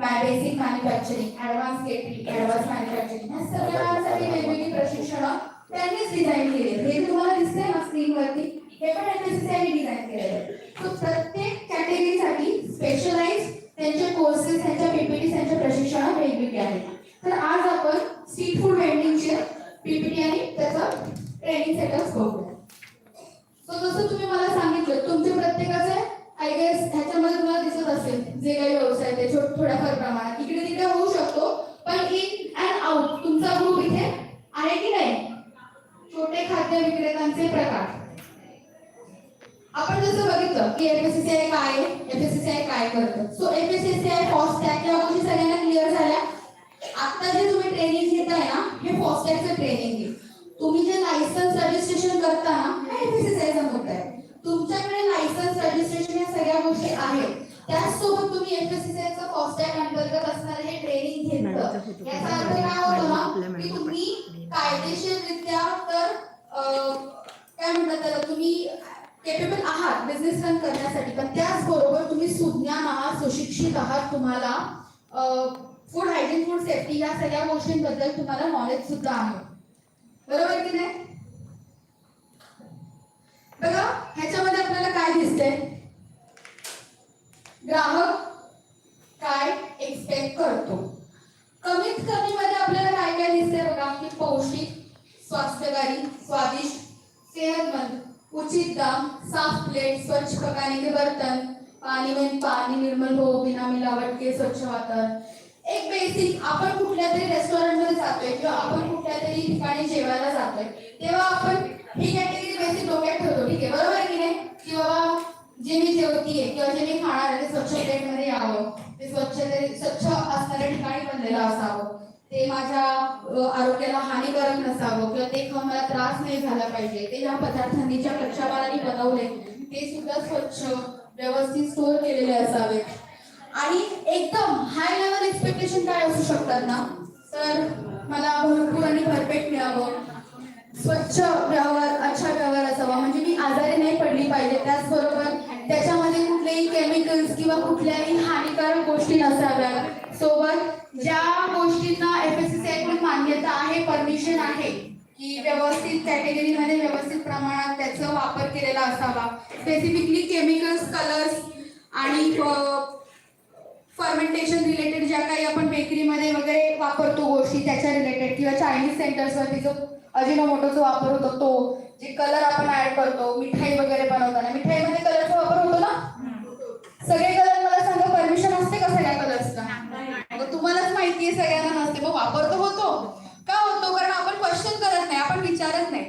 By basic manufacturing advance K P advance manufacturing आपण जसं बघितलं की एफएससीआय काय आहे एफएससीआय काय करतं. सो एफएससीआय फॉस्टॅग या गोष्टी सगळ्यांना क्लिअर झाल्या. आता जे तुम्ही ट्रेनिंग घेताय ना हे फॉस्टॅगचं ट्रेनिंग आहे. तुम्ही जे लायसन्स रजिस्ट्रेशन करता ना हे एफएससीआयचा मुद्दा आहे. तुमच्याकडे लायसन्स रजिस्ट्रेशन या सगळ्या गोष्टी आहेत. त्याचसोबत तुम्ही एफएससीआयचं फॉस्टॅग अंतर्गत असणारं हे ट्रेनिंग घेतलं. याचा अर्थ काय होतो ना की तुम्ही कायदेशीररित्या तर काय म्हणतात त्याला तुम्ही केपेबल आहात बिझनेस रन करण्यासाठी. पण त्याचबरोबर तुम्ही सुज्ञान आहात सुशिक्षित आहात तुम्हाला फूड हायजीन फूड सेफ्टी या सगळ्या गोष्टींबद्दल तुम्हाला नॉलेज सुद्धा आहे. बरोबर की नाही? बघा ह्याच्यामध्ये आपल्याला काय दिसतंय? ग्राहक काय एक्सपेक्ट करतो? कमीत कमी मध्ये आपल्याला काय काय दिसतंय बघा? की पौष्टिक स्वास्थ्यकारी स्वादिष्ट सेहतमंद. उचित दाम साफ प्लेट स्वच्छ पकाने के बर्तन पानी में पानी निर्मल हो बिना मिलावट के स्वच्छ वातावरण। एक बेसिक आपण कुठल्या तरी रेस्टॉरंटमध्ये जातोय किंवा आपण कुठल्या तरी ठिकाणी जेवायला जातोय तेव्हा आपण ही कॅटेगरी बेसिक डोक्यात ठेवतो ठीक आहे? बरोबर आहे की नाही? की बाबा जे मी जेवतीये किंवा जे मी खाणार आहे ते स्वच्छ प्लेटमध्ये यावं ते स्वच्छ तरी स्वच्छ असणाऱ्या ठिकाणी बनलेलं असावं. ते माझ्या आरोग्याला हानिकारक नसावं किंवा ते खाऊन मला त्रास नाही झाला पाहिजे. ते ज्या पदार्थांनी ज्या कच्च्या मालाने बनवले ते सुद्धा स्वच्छ व्यवस्थित स्टोअर केलेले असावे. आणि एकदम हाय लेवल एक्सपेक्टेशन काय असू शकतात ना? तर मला भरपूर आणि भरपेट मिळावं. स्वच्छ व्यवहार अच्छा व्यवहार असावा. म्हणजे मी आजारी नाही पडली पाहिजे. त्याचबरोबर त्याच्यामध्ये कुठलेही केमिकल्स किंवा कुठल्याही हानिकारक गोष्टी नसाव्या सोबत ज्या गोष्टींना एफएससीआयकडून मान्यता आहे परमिशन आहे की व्यवस्थित कॅटेगरीमध्ये व्यवस्थित प्रमाणात त्याचा वापर केलेला असावा. स्पेसिफिकली केमिकल्स कलर्स आणि फर्मेंटेशन रिलेटेड ज्या काही आपण बेकरीमध्ये वगैरे वापरतो गोष्टी त्याच्या रिलेटेड किंवा चायनीज सेंटर्सवरती जो अजिनोमोटोचा वापर होतो तो जे कलर आपण ऍड करतो मिठाई वगैरे बनवताना. मिठाईमध्ये कलरचा वापर होतो ना? सगळे कलर मला सांगा परमिशन असते का सगळ्या कलर्सला मग तुम्हालाच माहिती आहे सगळ्यांना नसते. मग वापरतो होतो. का होतो? कारण आपण क्वेश्चन करत नाही आपण विचारत नाही.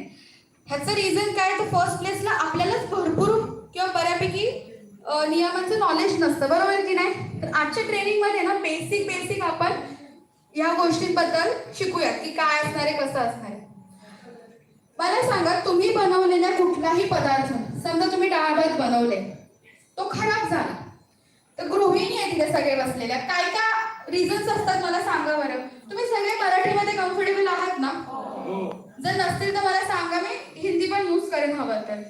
ह्याचं रिझन काय? तर फर्स्ट प्लेसला आपल्यालाच भरपूर किंवा बऱ्यापैकी नियमांचं नॉलेज नसतं. बरोबर की नाही? तर आजच्या ट्रेनिंगमध्ये ना बेसिक बेसिक आपण या गोष्टींबद्दल शिकूयात की काय असणार आहे कसं असणार आहे. मला सांगा तुम्ही बनवलेल्या कुठलाही पदार्थ समजा तुम्ही डाळ भात बनवले तो खराब झाला. तर गृहिणी आहे तिथे सगळे बसलेल्या. काय काय रिझन्स असतात मला सांगा बरं. तुम्ही सगळे मराठीमध्ये कम्फर्टेबल आहात ना? जर नसतील तर मला सांगा मी हिंदी पण यूज करेन हवं तर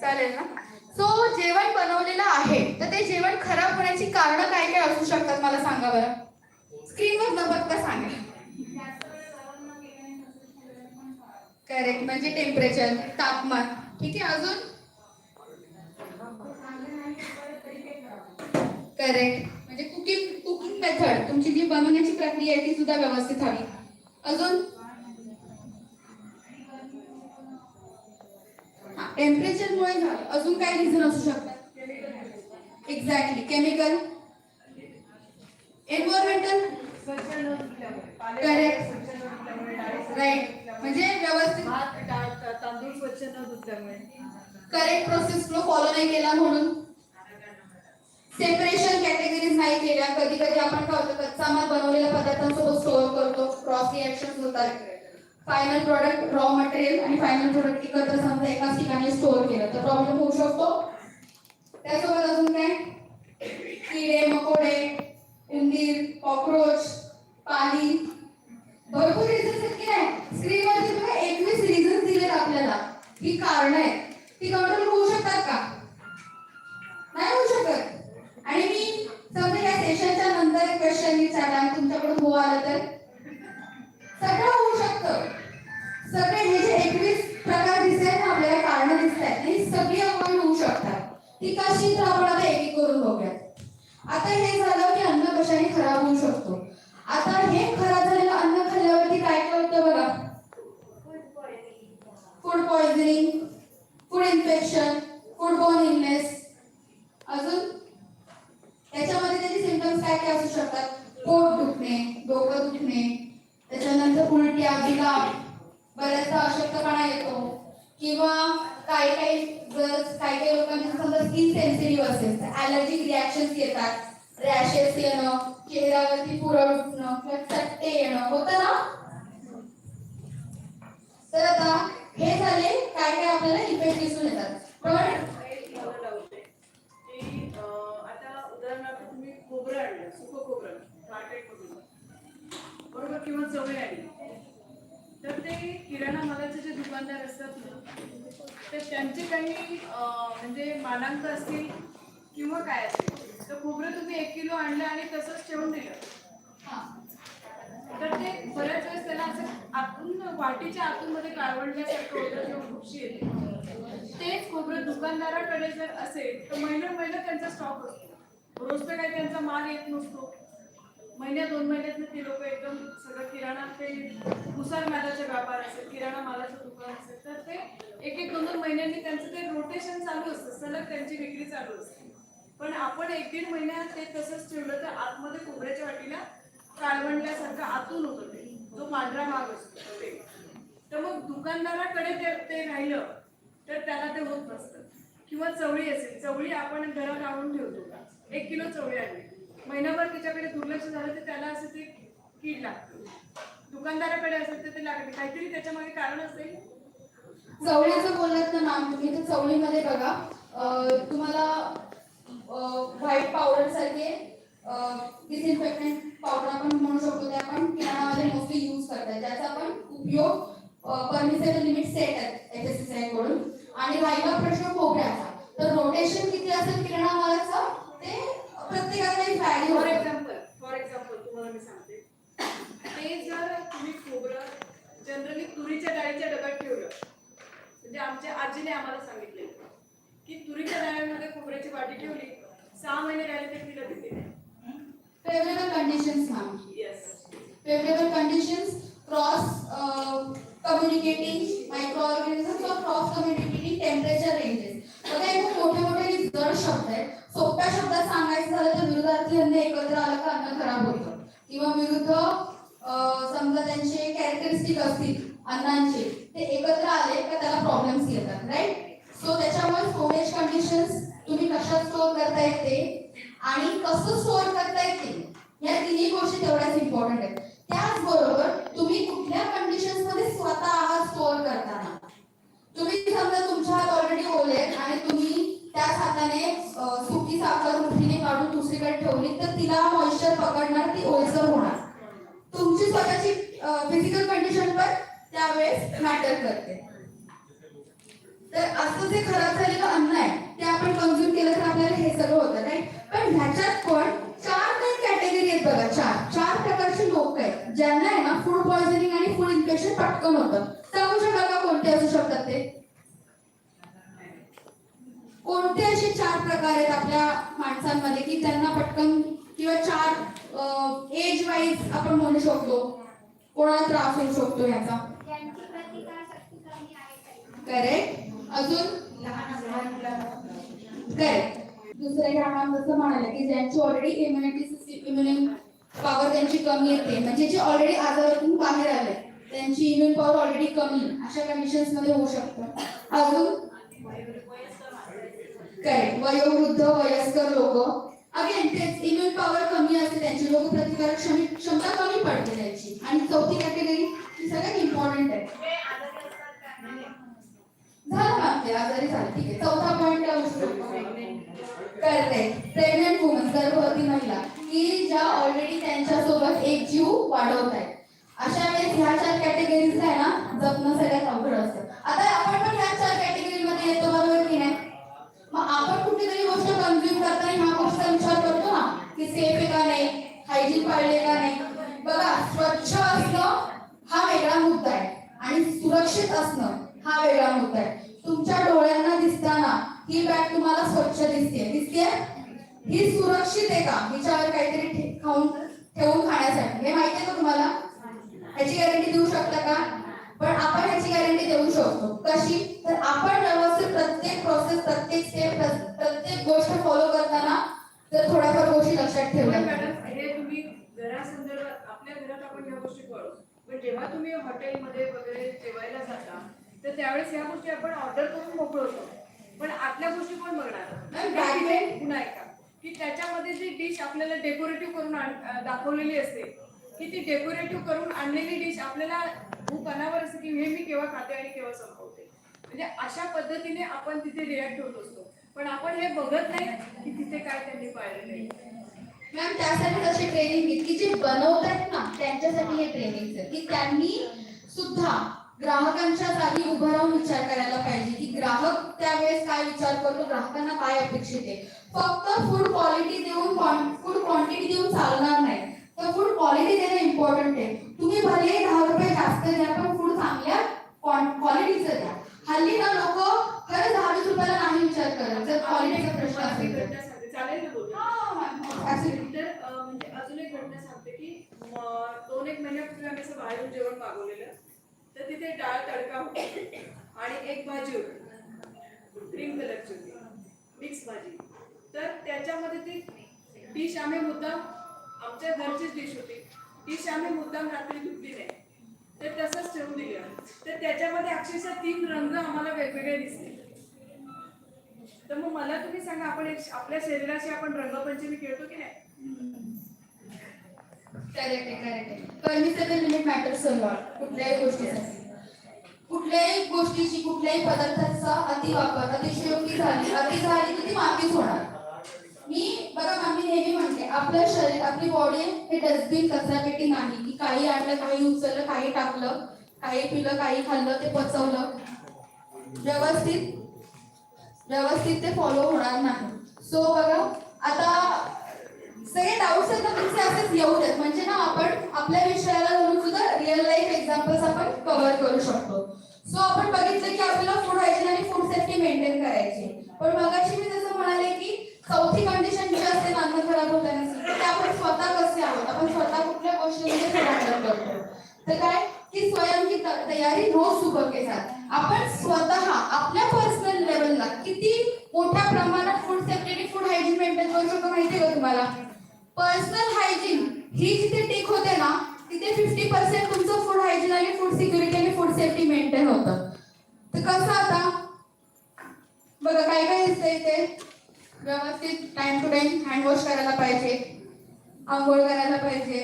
चालेल ना? सो जेवण बनवलेलं आहे. तर ते जेवण खराब होण्याची कारण काय काय असू शकतात मला सांगा बरं? स्क्रीनवर न बघता सांगा. करेक्ट म्हणजे टेम्परेचर तापमान. ठीक आहे अजून? करेक्ट मेथड तुमची जी बनवण्याची प्रक्रिया आहे ती सुद्धा व्यवस्थित हवी. अजून? टेम्परेचर मुळे झालं. अजून काय रिझन असू शकतात. Exactly chemical environmental correct right म्हणजे व्यवस्थित? तांदूळ स्वच्छ न धुतल्यामुळे. करेक्ट प्रोसेस फ्लो फॉलो नाही केला म्हणून. सेपरेशन कॅटेगरीज नाही केल्या. कधी कधी आपण काय होतं कच्चा माल बनवलेल्या पदार्थांसोबत स्टोअर करतो. क्रॉस रिॲक्शन होतात. फायनल प्रॉडक्ट रॉ मटेरियल आणि फायनल प्रोडक्ट एकत्र समजा एकाच ठिकाणी स्टोअर केलं तर प्रॉब्लेम होऊ शकतो. त्यासोबत पोट दुखणे डोकं दुखणे. त्याच्यानंतर उलट्या जुलाब बऱ्याचदा अशक्तपणा येतो. किंवा काही काही जर काही काही लोकांची समजा स्किन सेन्सिटिव्ह असेल तर ॲलर्जिक रिॲक्शन्स येतात. रॅशेस येणं चेहऱ्यावरती पुरळ उठणं किंवा चट्टे येणं. होतं ना? तर आता हे झाले काय काय आपल्याला इफेक्ट दिसून येतात. पण आता उदाहरणार्थ तुम्ही खोबरं आणलं सुख खोबरं मार्केटमधून बरोबर किंवा चवळी आली. तर ते किराणा मालाचे जे दुकानदार असतात ना तर त्यांचे काही म्हणजे मानांक असतील किंवा काय असेल तर खोबरं तुम्ही एक किलो आणलं आणि तसंच ठेवून दिलं. हा तर ते बऱ्याच वेळेस त्याला असं आतून वाटीच्या आतूनमध्ये काळवंडल्यासारखं होतं किंवा खुपशी येते तेच खोबरं दुकानदाराकडे जर असेल तर महिना महिना त्यांचा स्टॉक असतो. रोज तर काही त्यांचा माल येत नसतो. महिन्या दोन महिन्यात ते लोक एकदम सगळं किराणा ते मुसार मालाचा व्यापार असेल किराणा मालाचं दुकान असेल तर ते एक एक दोन दोन महिन्यांनी त्यांचं ते रोटेशन चालू असतं सलग त्यांची विक्री चालू असते. पण आपण एक दीड महिन्यात ते तसंच ठेवलं तर आतमध्ये खोबऱ्याच्या वाटीला काळवंडल्यासारखं आतून होतं ते. जो पांढरा भाग असतो ते. तर मग दुकानदाराकडे ते ते राहिलं तर त्याला ते होत नसतं. किंवा चवळी असेल चवळी आपण घरात आणून ठेवतो का? एक किलो चवळी आणली. महिनाभर त्याच्याकडे दुर्लक्ष झालं तर त्याला असं ते कीड लागते. दुकानदाराकडे असेल तर ते लागते. काहीतरी त्याच्यामध्ये कारण असेल. चवळीचं बोललात ना मॅम तुम्ही तर चवळीमध्ये बघा. तुम्हाला व्हाईट पावडर सारखे डिसइन्फेक्टंट पावडर आपण म्हणू शकतो ते आपण. किराणामध्ये मोस्टली यूज करतात. त्याचा आपण उपयोग परमिसेबल लिमिट सेट आहे एस एसकडून. आणि राहिला प्रश्न खोबऱ्याचा तर रोटेशन किती असेल किराणा मालाचं ते प्रत्येकाला एक value for example for example तुम्हाला मी सांगते. ते जर तुम्ही खोबरं जनरली तुरीच्या डाळीच्या डब्यात ठेवलं म्हणजे आमच्या आजीने आम्हाला सांगितले की तुरीच्या डाळीमध्ये खोबऱ्याची वाटी ठेवली सहा महिने राहिले तर तिला नाही. Favourable conditions ma'am yes conditions, cross uh, communicating microorganisms or cross communicating temperature ranges. बघा हे खूप मोठे मोठे जड शब्द आहेत. सोप्या शब्दात सांगायचं झालं तर विरोधार्थी अन्न एकत्र आलं का अन्न खराब होतं. किंवा विरुद्ध समजा त्यांचे कॅरेक्टरिस्टिक असतील अन्नांचे ते एकत्र आले का त्याला प्रॉब्लेम्स येतात राईट सो त्याच्यामुळे स्टोरेज कंडिशन्स तुम्ही कशात स्टोअर करता येते? आणि कसं स्टोअर करता येते? या तिन्ही गोष्टी तेवढ्याच इम्पॉर्टंट आहेत. त्याचबरोबर तुम्ही कुठल्या कंडिशन्समध्ये स्वतः आहात स्टोअर करताना तुम्ही समजा तुमच्या हात ऑलरेडी ओले आणि तुम्ही त्याच हाताने सुकी साखर मुठीने काढून दुसरीकडे ठेवली तर तिला मॉइश्चर पकडणार ती ओलसर होणार. तुमची स्वतःची फिजिकल कंडिशन पण त्यावेळेस मॅटर करते. तर असं जे खराब झालेलं अन्न आहे ते आपण कन्झ्युम केलं तर आपल्याला हे सगळं होतं नाही पण ह्याच्यात पण चार काही कॅटेगरी आहेत बघा चार. चार प्रकारचे लोक आहेत ज्यांना आहे ना फूड पॉइझनिंग आणि फूड इन्फेक्शन पटकन होतं. कोणते असू शकतात ते? कोणते असे चार प्रकार आहेत आपल्या माणसांमध्ये की त्यांना पटकन किंवा चार एज वाईज आपण म्हणू शकतो? कोणाला त्रास होऊ शकतो आहे करेक्ट अजून? करेक्ट दुसरे मॅम जसं म्हणाले की ज्यांची already immunity system immunity power त्यांची कमी येते. म्हणजे जे ऑलरेडी आजारातून बाहेर आले त्यांची इम्युन पॉवर ऑलरेडी कमी. अशा कंडिशन्समध्ये होऊ शकतं. अजून? करेक्ट वयोवृद्ध वयस्कर लोक. अगेन तेच इम्युन पॉवर कमी असते त्यांची. रोग प्रतिकारक क्षमता कमी पडते त्यांची. आणि चौथी कॅटेगरी ही सगळ्यात इम्पॉर्टंट आहे. झालं मॅम ते आजारी झालं. ठीक आहे. चौथा पॉईंट काय असू शकतो प्रेग्नेंट वुमन गर्भवती महिला. की ज्या ऑलरेडी त्यांच्यासोबत एक जीव वाढवत आहेत. अशा वेळेस ह्या चार कॅटेगरीज आहे ना जपणं सगळ्यात अवघड असतं. आता आपण पण ह्या चार कॅटेगरी मध्ये येतो बरोबर की नाही? मग आपण कुठेतरी गोष्ट कन्झ्युम करताना ह्या गोष्टीचा विचार करतो ना की सेफ आहे का नाही हायजीन पाळले का नाही? बघा स्वच्छ असणं हा वेगळा मुद्दा आहे. आणि सुरक्षित असणं हा वेगळा मुद्दा आहे. तुमच्या डोळ्यांना दिसताना ही बॅग तुम्हाला स्वच्छ दिसते दिसते ही सुरक्षित आहे का? हिच्यावर काहीतरी खाऊन ठेवून खाण्यासाठी. हे माहिती आहे का तुम्हाला? ह्याची गॅरंटी देऊ शकता का? पण आपण ह्याची गॅरंटी देऊ शकतो. कशी? तर आपण व्यवस्थित प्रत्येक प्रोसेस प्रत्येक स्टेप प्रत्येक गोष्ट फॉलो करताना जर थोड्याफार गोष्टी लक्षात पण ठेवल्या मॅडम हे तुम्ही घरासंदर्भात आपल्या घरात आपण ह्या गोष्टी करू. पण जेव्हा तुम्ही हॉटेलमध्ये वगैरे जेवायला जाता तर त्यावेळेस ह्या गोष्टी आपण ऑर्डर करून मोकळ होतो. पण आतल्या गोष्टी कोण बघणार? पुन्हा ऐका. की त्याच्यामध्ये जी डिश आपल्याला डेकोरेटिव्ह करून दाखवलेली असते की ती डेकोरेटिव्ह करून आणलेली डिश आपल्याला भूक अनावर असते की हे मी केव्हा खाते आणि केव्हा संपवते. म्हणजे अशा पद्धतीने आपण तिथे रिॲक्ट होत असतो. पण आपण हे बघत नाही की तिथे काय त्यांनी पाहिलेलं नाही मॅम त्यासाठी तशी ट्रेनिंग घेतली जे बनवतात ना त्यांच्यासाठी हे ट्रेनिंग की त्यांनी सुद्धा ग्राहकांच्या जागी उभं राहून विचार करायला पाहिजे की ग्राहक त्यावेळेस काय विचार करतो ग्राहकांना काय अपेक्षित आहे. फक्त फूड क्वालिटी देऊन फूड क्वांटिटी देऊन चालणार नाही. तर फूड क्वालिटी देणं इम्पॉर्टंट आहे. तुम्ही भले दहा रुपये जास्त द्या पण फूड चांगल्या क्वालिटीचं द्या. हल्ली ना लोक खरंच दहा वीस रुपयाला नाही विचार करत जर क्वालिटीचा प्रश्न असेल तर. म्हणजे अजून एक घटना सांगते की दोन एक महिन्यापूर्वी आम्ही असं बाहेरून जेवण मागवलेलं. तर तिथे डाळ तडका होता. आणि एक भाजी होती. ग्रीन कलरची होती. मिक्स भाजी. तर त्याच्यामध्ये ती डिश आम्ही मुद्दाम आमच्या घरचीच डिश होती. डिश आम्ही मुद्दाम रात्री धुतली नाही तर तसंच ठेवून दिलं. तर त्याच्यामध्ये अक्षरशः तीन रंग आम्हाला वेगवेगळे दिसले. तर मग मला तुम्ही सांगा आपण आपल्या शरीराशी आपण रंगपंचमी खेळतो की नाही? करेक्ट आहे करेक्ट आहे परमिसेबल लिमिट कुठल्याही गोष्टीसाठी. कुठल्याही गोष्टीची कुठल्याही पदार्थाचा अतिवापर अतिशयोक्ती झाली अति झाली की ती मातीच होणार. बघा मॅम, मी नेहमी म्हणते आपलं शरीर आपली बॉडी हे डस्टबिन कचरापेटी नाही. की काही आणलं काही उचललं काही टाकलं काही पिलं काही खाल्लं ते पचवलं. व्यवस्थित व्यवस्थित ते फॉलो होणार नाही. सो बघा आता सगळे डाऊट्स आहेत ना तुमचे असेच येऊ देत. म्हणजे ना आपण आपल्या विषयाला धरून सुद्धा रिअल लाईफ एक्झाम्पल्स आपण कव्हर करू शकतो. सो आपण बघितलं की आपल्याला फूड हायजीन आणि फूड सेफ्टी मेंटेन करायची पण मगाशी मी जसं म्हणाले की चौथी कंडिशन जी असते ना अन्न खराब होताना ते आपण स्वतः कसे आहोत? आपण स्वतः कुठल्या गोष्टीमध्ये हँडल करतो? तर काय? की स्वयं की तयारी रोज सुबह के साथ आपण स्वतः आपल्या पर्सनल लेवलला किती मोठ्या प्रमाणात food safety food hygiene maintain करू शकतो माहिती आहे का तुम्हाला? पर्सनल हायजीन ही जिथे टेक होते ना तिथे फिफ्टी पर्सेंट तुमचं फूड हायजीन आणि फूड सिक्युरिटी आणि फूड सेफ्टी मेंटेन होतं. तर कसं आता? बघा काय काय दिसतंय इथे? व्यवस्थित time to time hand wash करायला पाहिजे आंघोळ करायला पाहिजे.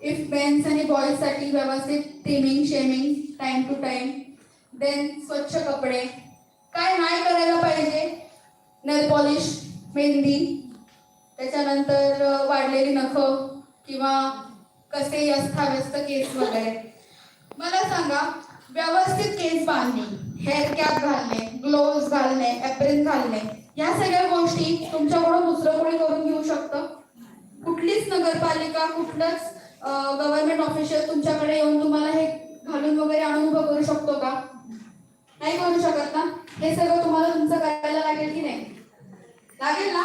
इफ मेन्स आणि बॉईजसाठी व्यवस्थित trimming shaving time to time then स्वच्छ कपडे. काय नाही करायला पाहिजे? Nail polish mehndi. त्याच्यानंतर वाढलेली नखं किंवा कसेही अस्ताव्यस्त केस वगैरे. मला सांगा व्यवस्थित केस बांधणे हेअर कॅप घालणे ग्लोव्ज घालणे एप्रिन घालणे या सगळ्या गोष्टी तुमच्याकडून दुसरं कोणी करून घेऊ शकतं? कुठलीच नगरपालिका कुठलंच गव्हर्नमेंट ऑफिशियल तुमच्याकडे येऊन तुम्हाला हे घालून वगैरे आणून उभं करू शकतो का? नाही करू शकत ना? हे सगळं तुम्हाला तुमचं करायला लागेल की नाही? लागेल ना?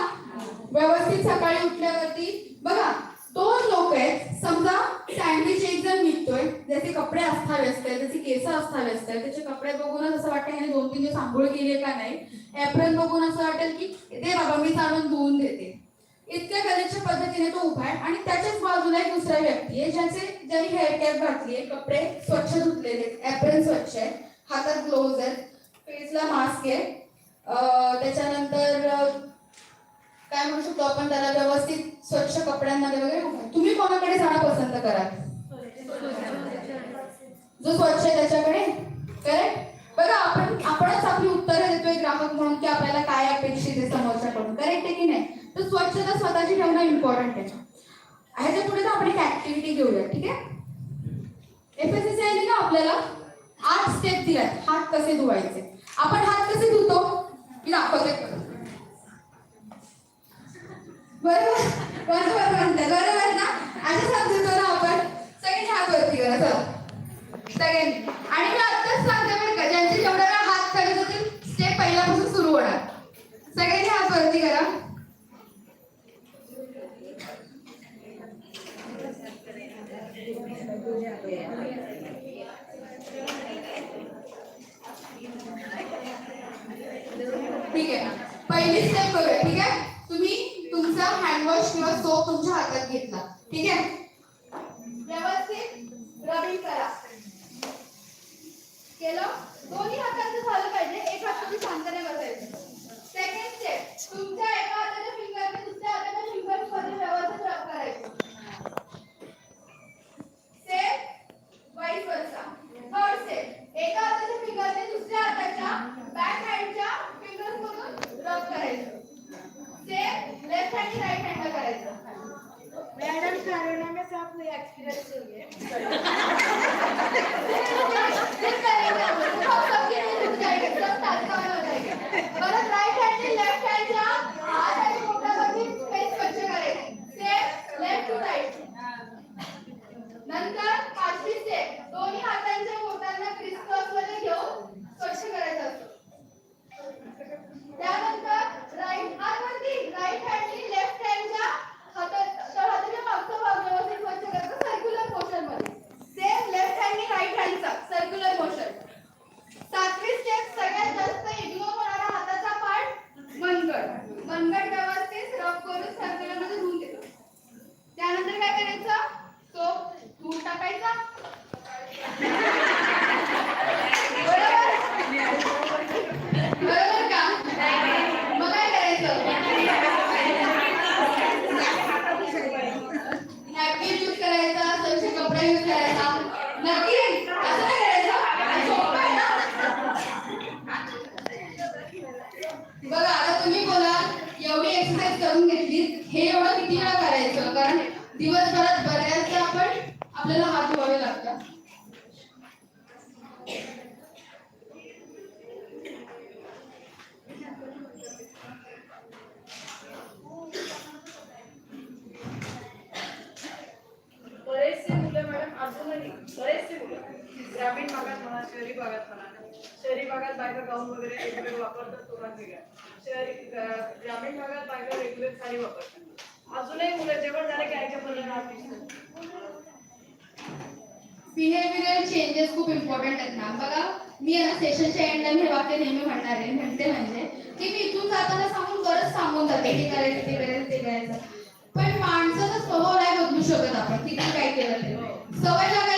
व्यवस्थित सकाळी उठल्यावरती बघा दोन लोक आहेत. समजा सँडविच एक जण निघतोय ज्याचे कपडे अस्ताव्यस्त आहेत त्याचे केस अस्ताव्यस्त आहेत त्याचे कपडे बघूनच असं वाटतं दोन तीन दिवस आंघोळ केली का नाही? एप्रिल बघून असं वाटेल की दे बाबा मी आणून धुवून देते. इतक्या गरजेच्या पद्धतीने तो उभा आहे आणि त्याच्याच बाजूला एक दुसरा व्यक्ती आहे ज्याचे ज्यांनी हेअर कॅप घातली आहे कपडे स्वच्छ धुतलेले एप्रन स्वच्छ आहे हातात ग्लोव्ज आहेत फेसला मास्क आहे. त्याच्यानंतर काय म्हणू शकतो आपण त्याला व्यवस्थित स्वच्छ कपड्यांमध्ये वगैरे तुम्ही कोणाकडे जाणं पसंत कराल? जो स्वच्छ आहे त्याच्याकडे करेक्ट बघा आपण आपणच आपली उत्तरं देतोय ग्राहक म्हणून की आपल्याला काय अपेक्षित आहे समोरच्याकडून. करेक्ट आहे की नाही? तर स्वच्छता स्वतःची ठेवणं इम्पॉर्टंट आहे. ह्याच्या पुढे आपण एक ऍक्टिव्हिटी घेऊया ठीक आहे? एफएसएसआय ने ना आपल्याला? आठ स्टेप दिलाय हात कसे धुवायचे? आपण हात कसे धुतो? मी दाखवते. बरोबर? बरोबर म्हणते बरोबर ना? असं समजतो ना आपण. सगळे हात वरती करा चला. सगळ्यांनी. आणि मी आताच सांगते बरं का ज्यांचे जेवढे हात खाली होते ते पहिल्यापासून सुरू होणार. सगळ्यांनी हात वरती करा. ठीक आहे. पहिली स्टेप करूया ठीक आहे? तुम्ही तुमचा हँडवॉश किंवा सोप तुमच्या हातात घेतला. ठीक आहे? साडी वापरतात अजूनही मुलं जेवण झालं की आईच्या चेंजेस खूप इम्पॉर्टंट आहेत ना. बघा मी आहे सेशनच्या एंडला मी हे वाक्य नेहमी म्हणणार आहे म्हणते म्हणजे की मी इथून जाताना सांगून बरंच सांगून जाते हे करायचं ते करायचं ते करायचं. पण माणसाचा स्वभाव नाही बदलू शकत आपण किती काय केलं ते सवय लागायला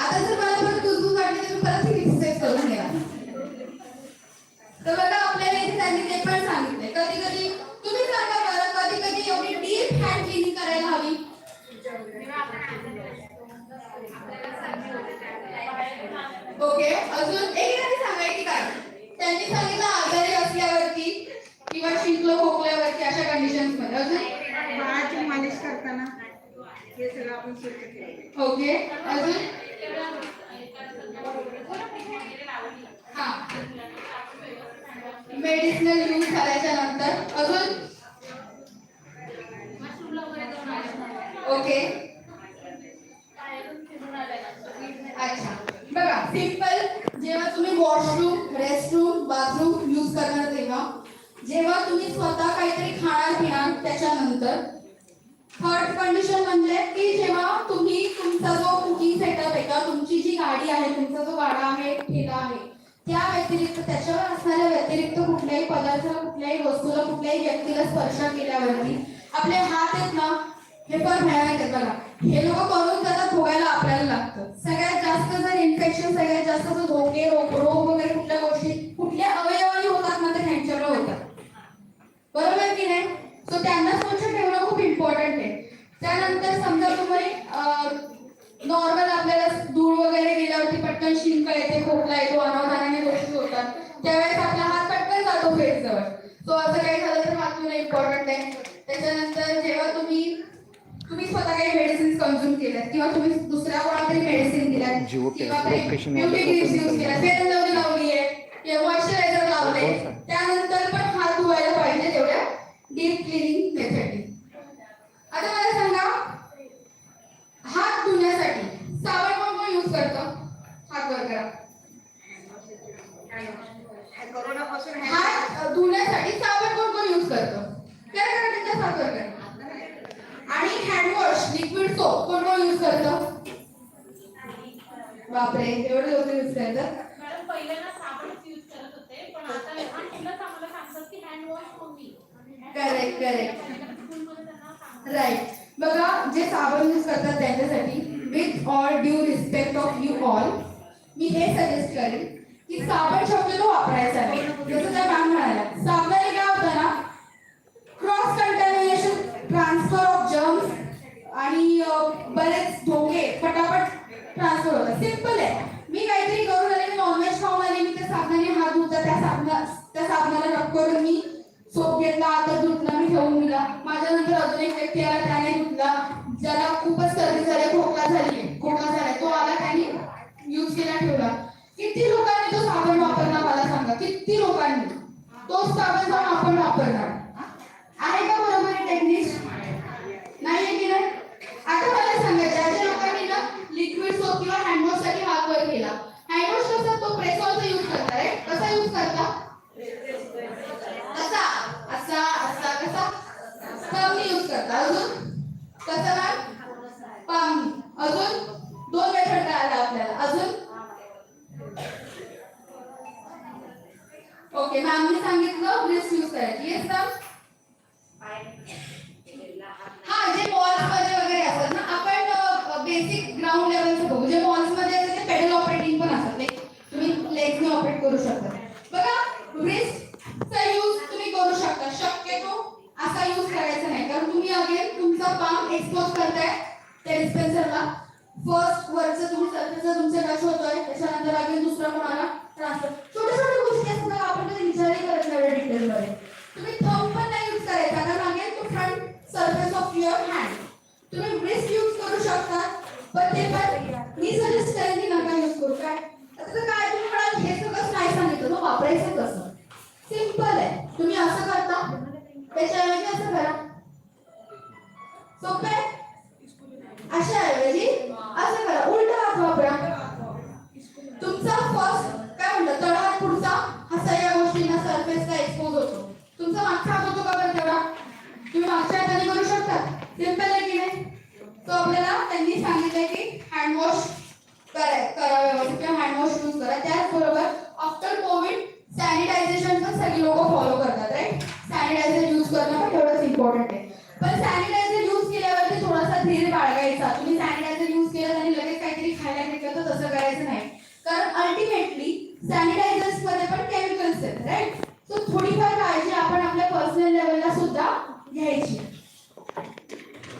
आता जर मला परत दुसरून वाटली तर मी परत ही एक्सरसाइज करून घ्या तर बघा आपल्याला इथे त्यांनी ते पण सांगितले कधी कधी तुम्ही सांगा बरं कधी कधी एवढी डीप हँड क्लिनिंग करायला हवी? ओके अजून एकेकाने सांगायची काय? त्यांनी सांगितलं आजारी असल्यावरती किंवा शिंकलो खोकल्यावरती अशा कंडिशन्समध्ये. अजून? मालिश करताना हे सगळं आपण ओके अजून? मेडिसिनल यूज झाल्याच्यानंतर. अजून? ओके अच्छा. बघा सिंपल जेव्हा तुम्ही वॉशरूम रेस्टरूम बाथरूम यूज करणार तेव्हा जेव्हा तुम्ही स्वतः काहीतरी खाणार पिणार त्याच्यानंतर थर्ड कंडिशन म्हणजे की जेव्हा तुम्ही तुमचा जो कुकिंग सेटअप आहे किंवा तुमची जी गाडी आहे तुमचा जो गाडा आहे ठेला आहे त्या व्यतिरिक्त त्याच्यावर असणाऱ्या व्यतिरिक्त कुठल्याही पदार्थाला कुठल्याही वस्तूला कुठल्याही व्यक्तीला स्पर्श केल्यावरती आपले हात आहेत ना हे पण भयानक आहेत बघा. हे लोक करून त्याला भोगायला आपल्याला लागतं. सगळ्यात जास्त जर इन्फेक्शन सगळ्यात जास्त जर धोके रोग रोग वगैरे कुठल्या गोष्टी कुठल्या अवयवानी होतात ना ते त्यांच्यावर होतात. बरोबर की नाही? सो त्यांना स्वच्छ ठेवणं खूप इम्पॉर्टंट आहे. त्यानंतर समजा तुम्ही नॉर्मल आपल्याला धूळ वगैरे गेल्यावरती पटकन शिंक येते खोकला येतो अनावधानाने गोष्टी होतात. त्यावेळेस आपला हात पटकन जातो फेस जवळ. सो असं काही झालं तर हात धुणं इम्पॉर्टंट आहे. त्याच्यानंतर जेव्हा तुम्ही तुम्ही स्वतः काही मेडिसिन कन्झ्युम केल्यात किंवा तुम्ही दुसऱ्या तरी मेडिसिन दिल्यात किंवा काही ब्युटी क्रीम्स यूज केल्या. फेअर लावली लावली आहे किंवा मॉइश्चरायझर लावले त्यानंतर पण हात धुवायला पाहिजे तेवढे डीप क्लिनिंग मेथडनी आता मला सांगा हात धुण्यासाठी साबण कोण कोण यूज करतं हात वर करा कोरोनापासून हे- हात अ, धुण्यासाठी साबण कोण कोण यूज करतं करा करा त्यांच्या हात वर करा आणि हँडवॉश लिक्विड सोप कोण कोण यूज करतं बापरे एवढे लोक यूज करतात मॅडम पहिल्यांदा साबणच यूज करत होते पण आता लहान मुलंच आम्हाला सांगतात की hand wash mummy Correct, correct. स्कूलमध्ये त्यांना सांगतात राईट बघा जे साबण यूज करतात त्यांच्यासाठी with all due respect of you all मी हे सजेस्ट करेन की साबण शक्यतो वापरायचा नाही जसं त्या मॅम म्हणाल्या साबणाने काय होतं ना cross contamination transfer of germs आणि अं, बरेच धोके पटापट सिंपल आहे. मी काहीतरी करून आले मी नॉनव्हेज खाऊन आले मी त्या साबणाने हात धुतला त्या साबणा त्या साबणाला रब करून मी सोप घेतला आता धुतला मी ठेवून दिला. माझ्यानंतर अजून एक व्यक्ती आला त्याने धुतला. ज्याला खूपच सर्दी झाली खोकला झाली खोकला झालाय तो आला त्याने यूज केला ठेवला. किती लोकांनी तो साबण वापरला मला सांगा. किती लोकांनी? तोच साबण तेव्हा आम्ही सांगितलं ब्रेस्ट यूज करायची. येस सर घ्यायची.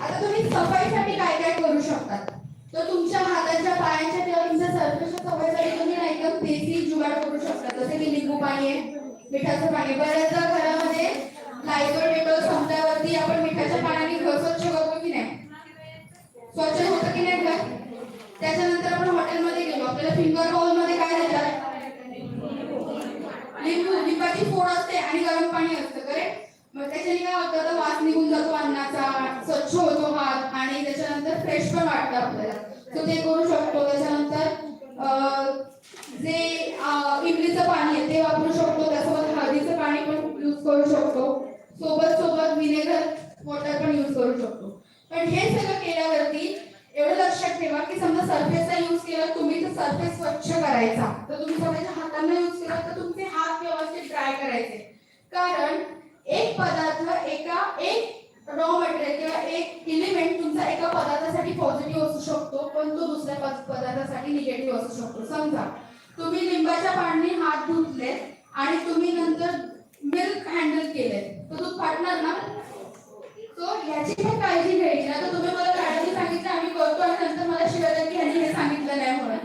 आता तुम्ही सफाईसाठी काय काय करू शकतात? तर तुमच्या हाताच्या पायाच्या किंवा तुमच्या सरफेसच्या सफाईसाठी तुम्ही ना एकदम देसी जुगाड करू शकता जसे की लिंबू पाणी आहे मिठाचं पाणी. बऱ्याचदा घरामध्ये लायझॉल डेटॉल संपल्यावरती आपण मिठाच्या पाण्याने घर स्वच्छ करतो की नाही? स्वच्छ होतं की नाही घर? त्याच्यानंतर आपण हॉटेलमध्ये गेलो. आपल्याला फिंगर बाउलमध्ये काय देतात? लिंबू. लिंबाची फोड असते आणि गरम पाणी असतं करेक्ट मग त्याच्याने काय होतं? तर वास निघून जातो अन्नाचा स्वच्छ होतो हात आणि त्याच्यानंतर फ्रेश पण वाटतं आपल्याला. तो ते करू शकतो. त्याच्यानंतर जे अं, इमलीचं पाणी आहे ते वापरू शकतो. त्यासोबत हळदीचं पाणी पण यूज करू शकतो. सोबत सोबत विनेगर वॉटर पण यूज करू शकतो. पण हे सगळं केल्यावरती एवढं लक्षात ठेवा की समजा सरफेसचा यूज केला तुम्ही तर सरफेस स्वच्छ करायचा. तर तुम्ही स्वतःच्या हातांना यूज केला तर तुमचे हात व्यवस्थित ड्राय करायचे. कारण एक पदार्थ एका एक रॉ मटेरियल किंवा एक इलिमेंट तुमचा एका पदार्थासाठी पॉझिटिव्ह असू शकतो पण तो दुसऱ्या पद- पदार्थासाठी निगेटिव्ह असू शकतो. समजा तुम्ही लिंबाच्या पाण्याने हात धुतले आणि तुम्ही नंतर मिल्क हँडल केले तर दूध फाटणार ना? तो ह्याची पण काळजी घ्यायची ना. तर तुम्ही मला मॅडमने सांगितलं आम्ही करतो आणि नंतर मला शिवाय की ह्यांनी हे सांगितलं नाही म्हणून.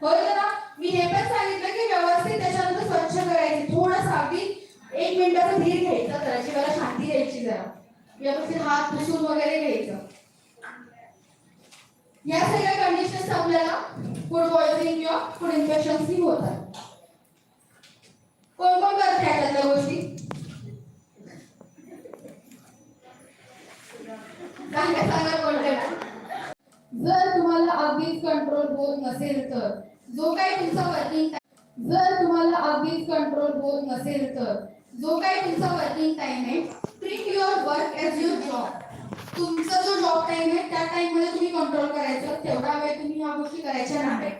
होय ना? मी हे पण सांगितलं की व्यवस्थित त्याच्यानंतर स्वच्छ करायची. थोडं अगदी एक मिनिटाचा धीर घ्यायचा जरा मला शांती द्यायची जरा. व्यवस्थित हात पुसून वगैरे घ्यायचं. या सगळ्या कंडिशन्स आपल्याला फूड पॉइझनिंग किंवा फूड इन्फेक्शन होतात कोण कोण करते त्यातल्या गोष्टी? सांगा सांगा जर तुम्हाला अगदीच कंट्रोल होत नसेल तर जो काही तुमचा वर्किंग जर तुम्हाला अगदीच कंट्रोल होत नसेल तर जो काही तुमचा वर्किंग टाइम आहे treat your work as your job तुमचा जो जॉब टाइम आहे त्या टाइममध्ये तुम्ही कंट्रोल करायचं. तेवढा वेळ तुम्ही ह्या गोष्टी करायच्या नाही.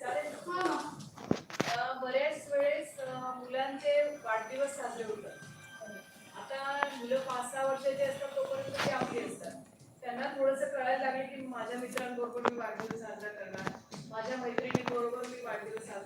चालेल बऱ्याच वेळेस मुलांचे वाढदिवस साजरे होतात. आता मुलं पाच सहा वर्षाचे असतात तोपर्यंत ते आपली असतात. त्यांना थोडंसं कळायला लागेल की माझ्या मित्रांबरोबर मी वाढदिवस साजरा करणार. माझ्या मैत्रिणींबरोबर मी वाढदिवस साजरा